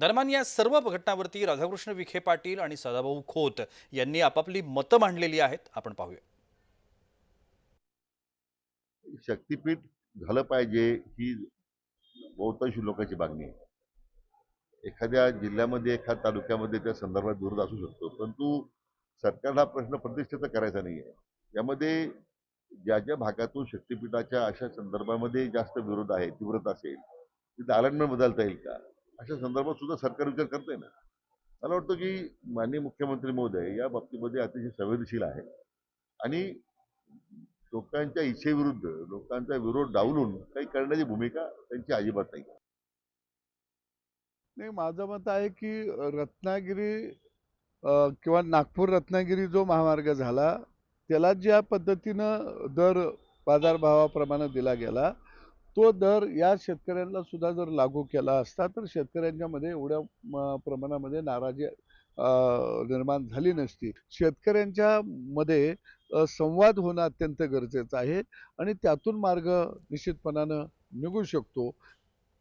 दरम्यान या सर्व घटनांवरती राधाकृष्ण विखे पाटील आणि सदाभाऊ खोत यांनी आपापली मतं मांडलेली आहेत. आपण पाहूया. शक्तीपीठ झालं पाहिजे ही बहुतांश लोकांची मागणी आहे. एखाद्या जिल्ह्यामध्ये एखाद्या तालुक्यामध्ये त्या संदर्भात विरोध असू शकतो. परंतु सरकारला हा प्रश्न प्रतिष्ठेचा करायचा नाही आहे यामध्ये ज्या ज्या भागातून शक्तीपीठाच्या अशा संदर्भामध्ये जास्त विरोध आहे तीव्रता असेल तिथे अलाइनमेंट बदलता येईल का? अशा संदर्भात सुद्धा सरकार विचार करते ना. मला वाटतं की माननीय मुख्यमंत्री महोदय या बाबतीमध्ये अतिशय संवेदनशील आहे आणि लोकांच्या इच्छेविरुद्ध लोकांचा विरोध डावलून काही करण्याची भूमिका त्यांची अजिबात नाही. नाही माझं मत आहे की रत्नागिरी किंवा नागपूर रत्नागिरी जो महामार्ग झाला त्याला ज्या पद्धतीनं दर बाजारभावाप्रमाणे दिला गेला तो दर या शेतकऱ्यांना सुद्धा जर लागू केला असता तर शेतकऱ्यांच्या मध्ये एवढ्या प्रमाणामध्ये नाराजी निर्माण झाली नसती. शेतकऱ्यांच्या मध्ये संवाद होणं अत्यंत गरजेचं आहे आणि त्यातून मार्ग निश्चितपणानं निघू शकतो.